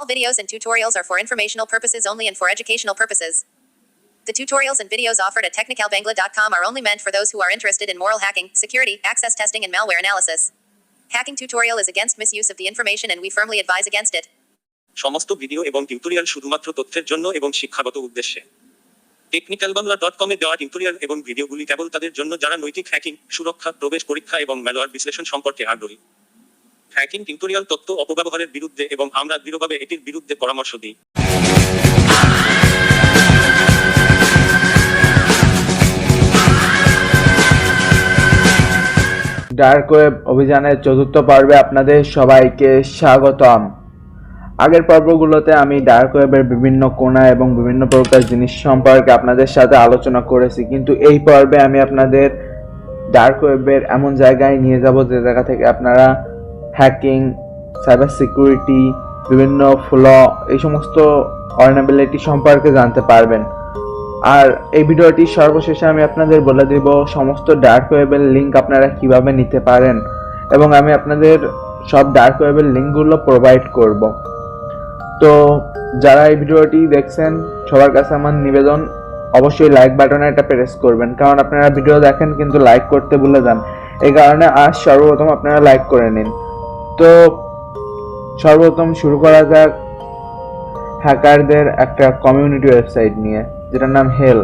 All videos and tutorials are for informational purposes only and for educational purposes. The tutorials and videos offered at technicalbangla.com are only meant for those who are interested in moral hacking, security, access testing, and malware analysis. Hacking tutorial is against misuse of the information and we firmly advise against it. সমস্ত video এবং tutorial শুধুমাত্র তথ্যের জন্য এবং শিক্ষাগত উদ্দেশ্যে technical Bangla dot কমে দেওয়া টিউটোরিয়াল এবং ভিডিওগুলি কেবল তাদের জন্য যারা নৈতিক হ্যাকিং সুরক্ষা প্রবেশ পরীক্ষা এবং ম্যালওয়ার বিশ্লেষণ সম্পর্কে আগ্রহী হ্যাকিং টিউটোরিয়াল তথ্য অপব্যবহারের বিরুদ্ধে এবং আমরা দৃঢ়ভাবে এটির বিরুদ্ধে পরামর্শ দিই। ডার্ক ওয়েব অভিযানের চতুর্থ পর্বে আপনাদের সবাইকে স্বাগতম। আগের পর্বগুলোতে আমি ডার্ক ওয়েবের বিভিন্ন কোণা এবং বিভিন্ন প্রকার জিনিস সম্পর্কে আপনাদের সাথে আলোচনা করেছি, কিন্তু এই পর্বে আমি আপনাদের ডার্ক ওয়েবের এমন জায়গায় নিয়ে যাব যে জায়গা থেকে আপনারা হ্যাকিং সাইবার সিকিউরিটি বিভিন্ন ফ্ল এই সমস্ত অর্নাবিলিটি সম্পর্কে জানতে পারবেন। আর এই ভিডিওটি সর্বশেষে আমি আপনাদের বলে দিব সমস্ত ডার্ক ওয়েবের লিঙ্ক আপনারা কীভাবে নিতে পারেন এবং আমি আপনাদের সব ডার্ক ওয়েবের লিঙ্কগুলো প্রোভাইড করব। তো যারা এই ভিডিওটি দেখছেন, সবার কাছে আমার নিবেদন, অবশ্যই লাইক বাটনে একটা প্রেস করবেন। কারণ আপনারা ভিডিও দেখেন কিন্তু লাইক করতে ভুলে যান। এই কারণে আজ সর্বপ্রথম আপনারা লাইক করে নিন। তো সর্বপ্রথম শুরু করা যাক হ্যাকারদের একটা কমিউনিটি ওয়েবসাইট নিয়ে, যেটার নাম হেল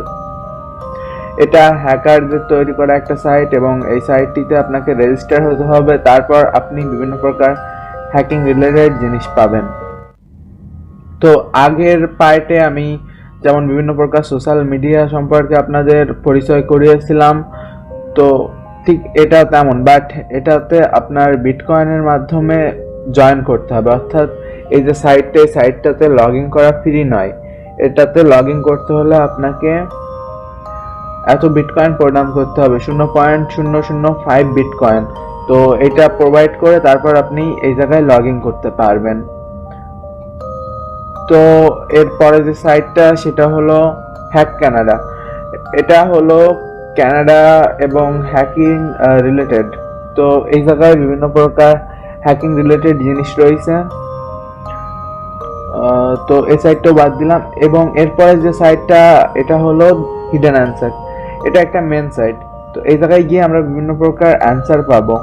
এটা হ্যাকারদের তৈরি করা একটা সাইট এবং এই সাইটটিতে আপনাকে রেজিস্টার হতে হবে, তারপর আপনি বিভিন্ন প্রকার হ্যাকিং রিলেটেড জিনিস পাবেন। তো আগের পার্টে আমি যেমন বিভিন্ন প্রকার সোশ্যাল মিডিয়া সম্পর্কে আপনাদের পরিচয় করিয়েছিলাম, তো ঠিক এটা তেমন বাট এটাতে আপনার বিটকয়েনের মাধ্যমে জয়েন করতে হবে। অর্থাৎ এই যে সাইটটা এই সাইটটাতে লগ ইন করা ফ্রি নয়, এটাতে লগ ইন করতে হলে আপনাকে এত বিটকয়েন প্রদান করতে হবে, শূন্য পয়েন্ট শূন্য শূন্য ফাইভ বিটকয়েন তো এটা প্রোভাইড করে তারপর আপনি এই জায়গায় লগ ইন করতে পারবেন। তো এরপরে যে সাইটটা সেটা হলো হ্যাক কানাডা এটা হলো কানাডা এবং হ্যাকিং রিলেটেড তো এই জায়গায় বিভিন্ন প্রকার হ্যাকিং রিলেটেড জিনিস রয়েছে। তো এই সাইটটাও বাদ দিলাম এবং এরপরে যে সাইটটা এটা হলো হিডেন অ্যান্সার এটা একটা মেন সাইট তো এই জায়গায় গিয়ে আমরা বিভিন্ন প্রকার অ্যান্সার পাবো।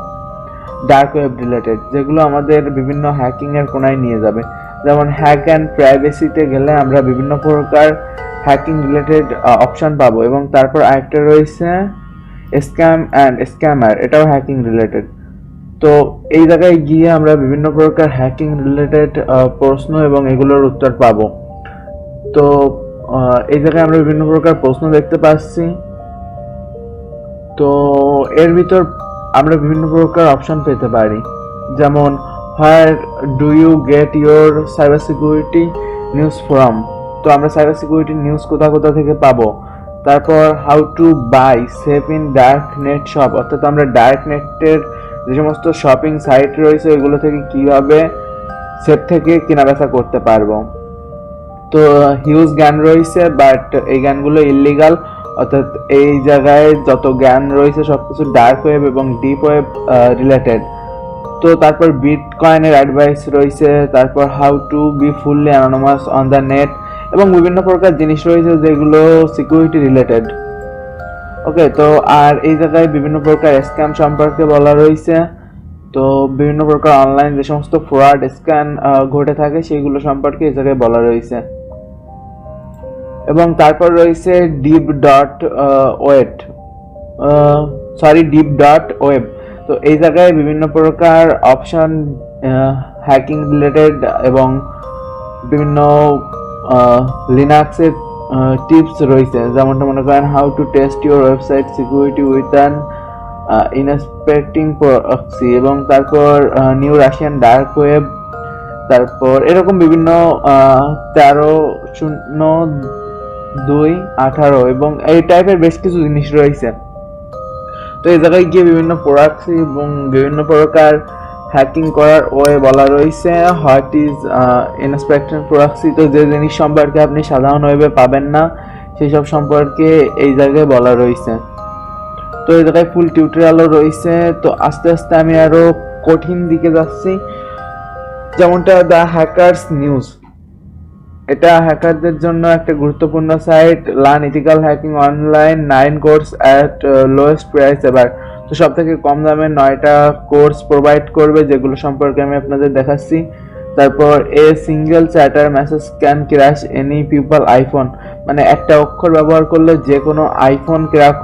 ডার্ক ওয়েব রিলেটেড যেগুলো আমাদের বিভিন্ন হ্যাকিং এর কোনায় নিয়ে যাবে। যেমন হ্যাক অ্যান্ড প্রাইভেসিতে গেলে আমরা বিভিন্ন প্রকার হ্যাকিং রিলেটেড অপশন পাবো এবং তারপর আরেকটা রয়েছে স্ক্যাম অ্যান্ড স্ক্যামার এটাও হ্যাকিং রিলেটেড তো এই জায়গায় গিয়ে আমরা বিভিন্ন প্রকার হ্যাকিং রিলেটেড প্রশ্ন এবং এগুলোর উত্তর পাবো। তো আহ, এই জায়গায় আমরা বিভিন্ন প্রকার প্রশ্ন দেখতে পাচ্ছি। তো এর ভিতর আমরা বিভিন্ন প্রকার অপশন পেতে পারি। যেমন where do you get your cyber security news from তো আমরা সাইবার সিকিউরিটি নিউজ কোথা কোথা থেকে পাবো? তারপর how to buy safe in dark net shop অর্থাৎ আমরা ডার্ক নেটের যে সমস্ত শপিং সাইট রয়েছে ওইগুলো থেকে কীভাবে সেফ থেকে কেনাবেচা করতে পারব? তো হিউজ জ্ঞান রয়েছে বাট এই জ্ঞানগুলো ইলিগাল অর্থাৎ এই জায়গায় যত জ্ঞান রয়েছে, সবকিছু ডার্ক ওয়েব এবং ডিপ ওয়েব রিলেটেড তো, তারপর বিট কয়েনের অ্যাডভাইস রয়েছে, তারপর how to be fully anonymous on the net এবং বিভিন্ন প্রকার জিনিস রয়েছে যেগুলো সিকিউরিটি রিলেটেড ওকে তো আর এই জায়গায় বিভিন্ন প্রকার স্ক্যাম সম্পর্কে বলা রয়েছে। তো বিভিন্ন প্রকার অনলাইন যে সমস্ত ফ্রড স্ক্যান ঘটে থাকে সেগুলো সম্পর্কে এই জায়গায় বলা রয়েছে। এবং তারপর রয়েছে deep dot wait sorry deep dot web তো এই জায়গায় বিভিন্ন প্রকার অপশন হ্যাকিং রিলেটেড এবং বিভিন্ন লিনাক্সের টিপস রয়েছে। যেমনটা মনে করেন how to test your website security with an inspecting proxy এবং তারপর নিউ রাশিয়ান ডার্ক ওয়েব তারপর এরকম বিভিন্ন তেরো, শূন্য, দুই, আঠারো এবং এই টাইপের বেশ কিছু জিনিস রয়েছে। তো এই জায়গায় গিয়ে বিভিন্ন প্রোডাক্ট এবং বিভিন্ন প্রকার হ্যাকিং করার ওয়ে বলা রয়েছে। হোয়াট ইজ ইনস্পেকশন প্রোডাক্সি তো যে জিনিস সম্পর্কে আপনি সাধারণ ওয়েবে পাবেন না সেই সব সম্পর্কে এই জায়গায় বলা রয়েছে। তো এই জায়গায় ফুল টিউটোরিয়ালও রয়েছে। তো আস্তে আস্তে আমি আরও কঠিন দিকে যাচ্ছি। যেমনটা দ্য হ্যাকার্স নিউজ এটা হ্যাকারদের জন্য একটা গুরুত্বপূর্ণ site learn ethical hacking online nine course at lowest price এবার তো সব থেকে কম দামে নয়টা কোর্স প্রোভাইড করবে, যেগুলো সম্পর্কে আমি আপনাদের দেখাচ্ছি। তারপর a single chatter message can crash any people iPhone মানে একটা অক্ষর ব্যবহার করলে যে কোনো আইফোন ক্র্যাক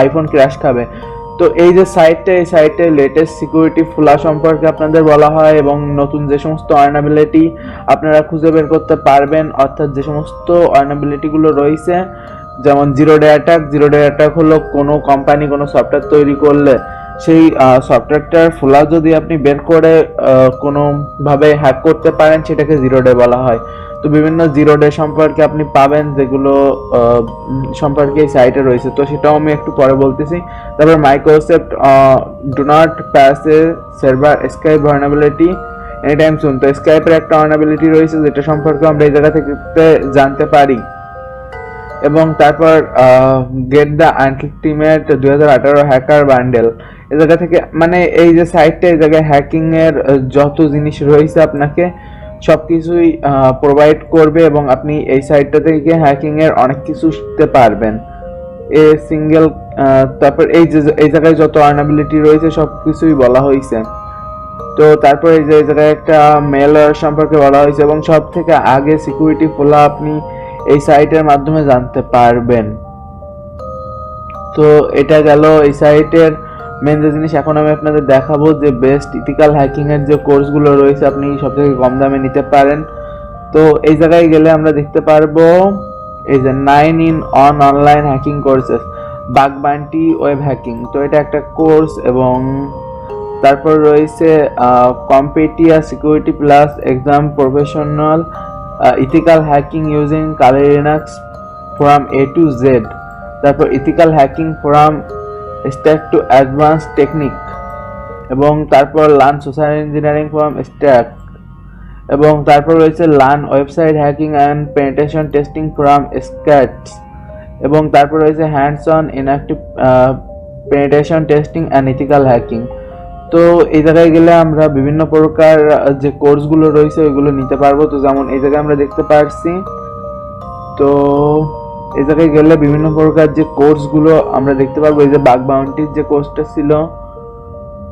আইফোন ক্র্যাশ খাবে। তো এই যে সাইটটা এই সাইটে লেটেস্ট সিকিউরিটি ফুলা সম্পর্কে আপনাদের বলা হয় এবং নতুন যে সমস্ত অর্নাবিলিটি আপনারা খুঁজে বের করতে পারবেন, অর্থাৎ যে সমস্ত অর্নাবিলিটিগুলো রয়েছে যেমন zero day attack zero day attack হলো কোনো কোম্পানি কোনো সফটওয়্যার তৈরি করলে সেই সফটওয়্যারটার ফুলা যদি আপনি বের করে কোনোভাবে হ্যাক করতে পারেন, সেটাকে জিরো ডে বলা হয়। তো বিভিন্ন জিরো ডে সম্পর্কে আপনি পাবেন, যেগুলো সম্পর্কে এই সাইটে রয়েছে। তো সেটাও আমি একটু পরে বলতেছি। তারপর Microsoft do not patch server Skype vulnerability any time soon তো স্কাইপের একটা ভার্নাবিলিটি রয়েছে, যেটা সম্পর্কে আমরা এই জায়গা থেকে জানতে পারি। এবং তারপর গেট দ্য আনটিমেট দুই হাজার আঠারো হ্যাকার বান্ডেল এই জায়গা থেকে মানে এই যে সাইটটা এই জায়গায় হ্যাকিং এর আহ, যত জিনিস রয়েছে আপনাকে সবকিছুই প্রোভাইড করবে এবং আপনি এই সাইটটা থেকে হ্যাকিং এর অনেক কিছু শিখতে পারবেন। এ সিঙ্গেল তারপর এই যে এই জায়গায় যত আর্নাবিলিটি রয়েছে সব কিছুই বলা হয়েছে তো তারপর এই যে এই জায়গায় একটা মেলার সম্পর্কে বলা হয়েছে এবং সব থেকে আগে সিকিউরিটি ফোলা আপনি এই সাইটের মাধ্যমে জানতে পারবেন। তো এটা গেল এই সাইটের মেন যে জিনিস। এখন আমি আপনাদের দেখাবো যে বেস্ট ইথিক্যাল হ্যাকিং এর যে কোর্সগুলো রয়েছে, আপনি সব থেকে কম দামে নিতে পারেন। তো এই জায়গায় গেলে আমরা দেখতে পারব, এই যে nine in on online hacking courses bug bounty web hacking তো এটা একটা কোর্স এবং তারপর রয়েছে CompTIA security plus exam professional ethical hacking using Kali Linux from A to Z তারপর ইথিক্যাল হ্যাকিং ফ্রম স্ট্যাক টু অ্যাডভান্স টেকনিক। এবং তারপর লার্ন সোশ্যাল ইঞ্জিনিয়ারিং ফ্রম স্ট্যাক। এবং তারপর রয়েছে learn website hacking and penetration testing from scratch এবং তারপর রয়েছে hands on interactive penetration testing and ethical hacking. তো এই জায়গায় গেলে আমরা বিভিন্ন প্রকার যে কোর্সগুলো রয়েছে, ওইগুলো নিতে পারব। তো যেমন এই জায়গায় আমরা দেখতে পারছি, তো এই জায়গায় গেলে বিভিন্ন প্রকার যে কোর্সগুলো আমরা দেখতে পারব, এই যে বাগ বাউন্টির যে কোর্সটা ছিল,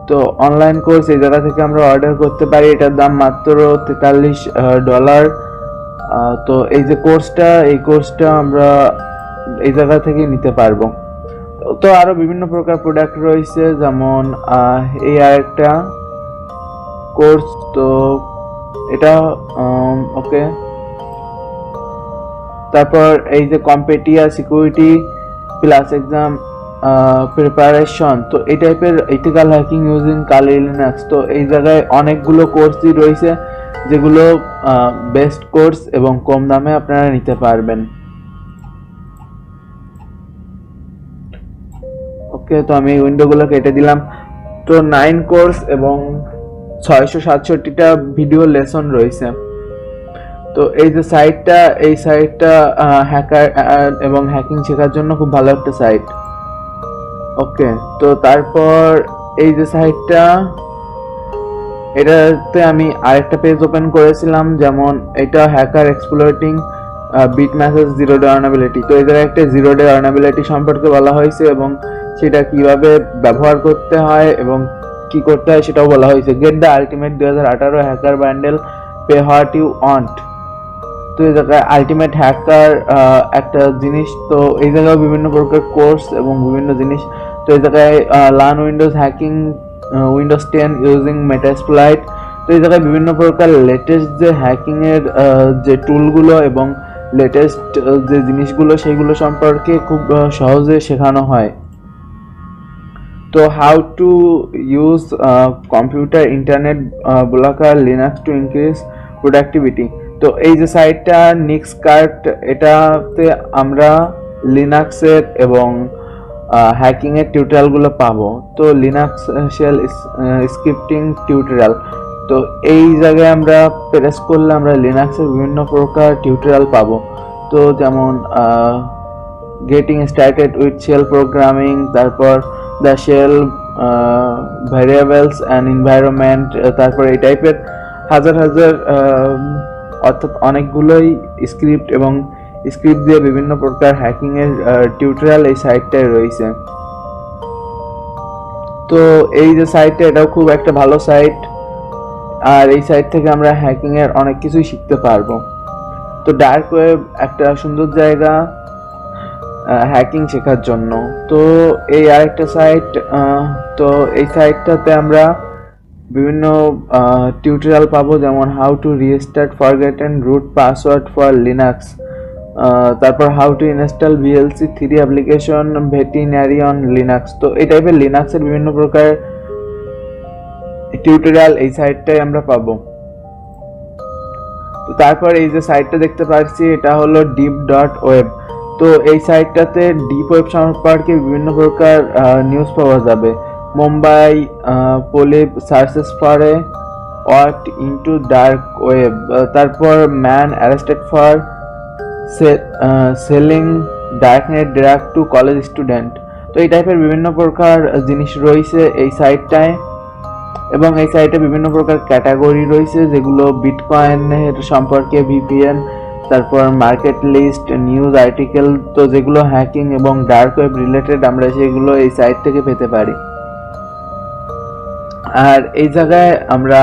তো অনলাইন কোর্স এই জায়গা থেকে আমরা অর্ডার করতে পারি। এটার দাম মাত্র তেতাল্লিশ ডলার তো এই যে কোর্সটা এই কোর্সটা আমরা এই জায়গা থেকে নিতে পারব। তো আরও বিভিন্ন প্রকার প্রোডাক্ট রয়েছে, যেমন এই আরেকটা কোর্স তো এটা ওকে। তারপর এই যে CompTIA security plus exam preparation তো এই টাইপের ethical hacking using Kali Linux তো এই জায়গায় অনেকগুলো কোর্সই রয়েছে যেগুলো বেস্ট কোর্স এবং কম দামে আপনারা নিতে পারবেন। ওকে, তো আমি উইন্ডোগুলো কেটে দিলাম। তো নাইন কোর্স এবং ছয়শো সাতষট্টিটা ভিডিও লেসন রয়েছে। তো এই যে সাইটটা এই সাইটটা হ্যাকার এবং হ্যাকিং শেখার জন্য খুব ভালো একটা সাইট ওকে, তো তারপর এই যে সাইটটা এটাতে আমি আরেকটা পেজ ওপেন করেছিলাম, যেমন এটা hacker exploiting bit message zero day vulnerability তো এদের একটা জিরো ডে আর্নাবিলিটি সম্পর্কে বলা হয়েছে এবং সেটা কীভাবে ব্যবহার করতে হয় এবং কি করতে হয় সেটাও বলা হয়েছে। গেট দ্য আলটিমেট দুই হাজার আঠারো hacker bundle pay what you want তো এই জায়গায় আলটিমেট হ্যাকার একটা জিনিস, তো এই জায়গায় বিভিন্ন প্রকার কোর্স এবং বিভিন্ন জিনিস। তো এই জায়গায় learn windows hacking windows ten using metasploit তো এই জায়গায় বিভিন্ন প্রকার লেটেস্ট যে হ্যাকিংয়ের যে টুলগুলো এবং লেটেস্ট যে জিনিসগুলো, সেগুলো সম্পর্কে খুব সহজে শেখানো হয়। তো how to use computer internet blocker Linux to increase productivity তো এই যে সাইটটা নিক্স কার্ট এটাতে আমরা লিনাক্সের এবং হ্যাকিং এর টিউটোরিয়ালগুলো পাবো। তো লিনাক্স শেল স্ক্রিপ্টিং টিউটোরিয়াল তো এই জায়গায় আমরা প্রেস করলে আমরা লিনাক্সের বিভিন্ন প্রকার টিউটোরিয়াল পাবো। তো যেমন getting started with shell programming তারপর the shell variables and environment তারপর এই টাইপের হাজার হাজার অর্থাৎ অনেকগুলোই স্ক্রিপ্ট এবং স্ক্রিপ্ট দিয়ে বিভিন্ন প্রকার হ্যাকিং এর টিউটোরিয়াল এই সাইটটায় রয়েছে। তো এই যে সাইটটা এটাও খুব একটা ভালো সাইট আর এই সাইট থেকে আমরা হ্যাকিং এর অনেক কিছুই শিখতে পারব। তো ডার্ক ওয়েব একটা সুন্দর জায়গা হ্যাকিং শেখার জন্য। তো এই আরেকটা সাইট তো এই সাইটটাতে আমরা বিভিন্ন টিউটোরিয়াল পাবো যেমন how to restart forgotten root password for Linux তারপর how to install VLC three application ভেটিনারি on Linux তো এই টাইপের লিনাক্সের বিভিন্ন প্রকার টিউটোরিয়াল এই সাইটটাই আমরা পাবো। তো তারপর এই যে সাইটটা দেখতে পাচ্ছি, এটা হলো ডিপ ডট ওয়েব তো এই সাইটটাতে ডিপ ওয়েব সম্পর্কে বিভিন্ন প্রকার নিউজ পাওয়া যাবে। Mumbai police searches for what into dark web. তারপর man arrested for selling darknet drug to college student. তো এই টাইপের বিভিন্ন প্রকার জিনিস রয়েছে এই সাইটটায় এবং এই সাইটে বিভিন্ন প্রকার ক্যাটাগরি রয়েছে, যেগুলো বিটকয়েনের সম্পর্কে ভিপিএন তারপর মার্কেট লিস্ট নিউজ আর্টিকেল তো যেগুলো হ্যাকিং এবং ডার্ক ওয়েব রিলেটেড আমরা সেগুলো এই সাইট থেকে পেতে পারি। আর এই জায়গায় আমরা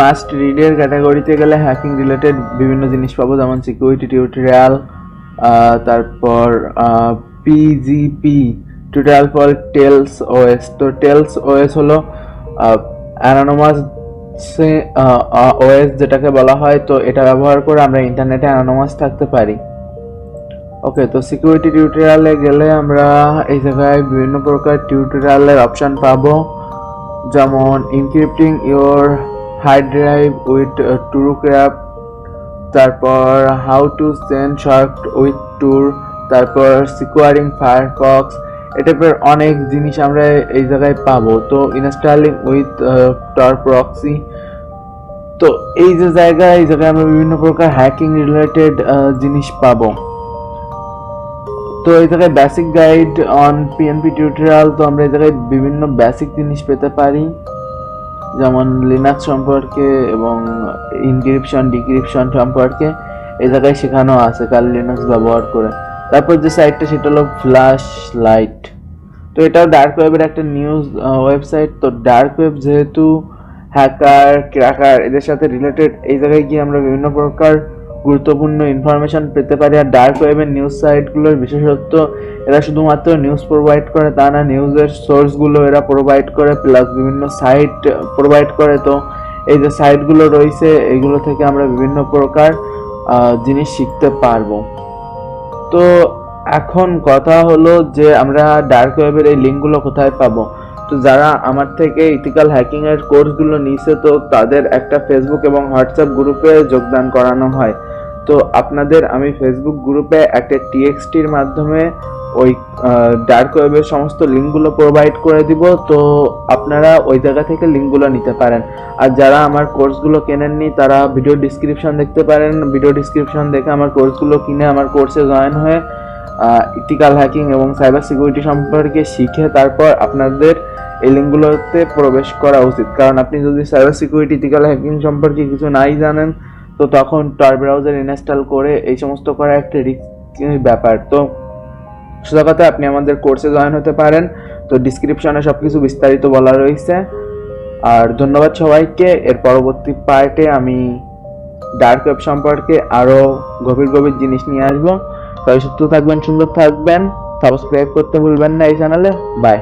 মাস্ট রিডের ক্যাটাগরিতে গেলে হ্যাকিং রিলেটেড বিভিন্ন জিনিস পাবো, যেমন সিকিউরিটি টিউটোরিয়াল তারপর PGP tutorial for Tails OS তো টেলস ওএস হলো অ্যানোনামাস ওএস যেটাকে বলা হয়, তো এটা ব্যবহার করে আমরা ইন্টারনেটে অ্যানোনামাস থাকতে পারি। ওকে তো সিকিউরিটি টিউটোরিয়ালে গেলে আমরা এই জায়গায় বিভিন্ন প্রকার টিউটোরিয়ালের অপশন পাবো। যেমন encrypting your hard drive with TrueCrypt তারপর how to send short with Tor তারপর সিকিউরিং ফায়ারফক্স এ টাইপের অনেক জিনিস আমরা এই জায়গায় পাবো। তো ইনস্টলিং উইথ টর প্রক্সি তো এই যে জায়গায়, এই জায়গায় আমরা বিভিন্ন প্রকার হ্যাকিং রিলেটেড জিনিস পাবো। তো এই জায়গায় basic guide on PNP tutorial তো আমরা এই জায়গায় বিভিন্ন বেসিক জিনিস পেতে পারি। যেমন লিনাক্স সম্পর্কে এবং ইনক্রিপশন ডিক্রিপশন সম্পর্কে এই জায়গায় শেখানো আছে কাল লিনাক্স ব্যবহার করে। তারপর যে সাইটটা সেটা হলো ফ্ল্যাশ লাইট তো এটাও ডার্ক ওয়েবের একটা নিউজ ওয়েবসাইট তো ডার্ক ওয়েব যেহেতু হ্যাকার ক্র্যাকার এদের সাথে রিলেটেড এই জায়গায় গিয়ে আমরা বিভিন্ন প্রকার গুরুত্বপূর্ণ ইনফরমেশন পেতে পারি। আর ডার্ক ওয়েবের নিউজ সাইটগুলোর বিশেষত্ব, এরা শুধুমাত্র নিউজ প্রোভাইড করে, তা না নিউজের সোর্সগুলো এরা প্রোভাইড করে প্লাস বিভিন্ন সাইট প্রোভাইড করে। তো এই যে সাইটগুলো রয়েছে, এগুলো থেকে আমরা বিভিন্ন প্রকার জিনিস শিখতে পারব। তো এখন কথা হলো যে আমরা ডার্ক ওয়েবের এই লিঙ্কগুলো কোথায় পাবো? তো যারা আমার থেকে ইথিক্যাল হ্যাকিংয়ের কোর্সগুলো নিয়েছে তো তাদের একটা ফেসবুক এবং হোয়াটসঅ্যাপ গ্রুপে যোগদান করানো হয়। তো আপনাদের আমি ফেসবুক গ্রুপে একটা টিএক্সটির মাধ্যমে ওই ডার্ক ওয়েবের সমস্ত লিঙ্কগুলো প্রোভাইড করে দিব, তো আপনারা ওই জায়গা থেকে লিঙ্কগুলো নিতে পারেন। আর যারা আমার কোর্সগুলো কেনেননি, তারা ভিডিও ডিসক্রিপশন দেখতে পারেন। ভিডিও ডিসক্রিপশন দেখে আমার কোর্সগুলো কিনে আমার কোর্সে জয়েন হয়ে ইথিক্যাল হ্যাকিং এবং সাইবার সিকিউরিটি সম্পর্কে শিখে তারপর আপনাদের এই লিঙ্কগুলোতে প্রবেশ করা উচিত। কারণ আপনি যদি সাইবার সিকিউরিটি ইথিক্যাল হ্যাকিং সম্পর্কে কিছু নাই জানেন, তো তখন টর ব্রাউজার ইনস্টল করে এই সমস্ত করা একটা রিস্ক ব্যাপার। তো সোজা কথা আপনি আমাদের কোর্সে জয়েন হতে পারেন। তো ডিসক্রিপশনে সব কিছু বিস্তারিত বলা রয়েছে। আর ধন্যবাদ সবাইকে। এর পরবর্তী পার্টে আমি ডার্ক ওয়েব সম্পর্কে আরও গভীর গভীর জিনিস নিয়ে আসব। সবাই সুস্থ থাকবেন, সুন্দর থাকবেন। সাবস্ক্রাইব করতে ভুলবেন না এই চ্যানেলে বাই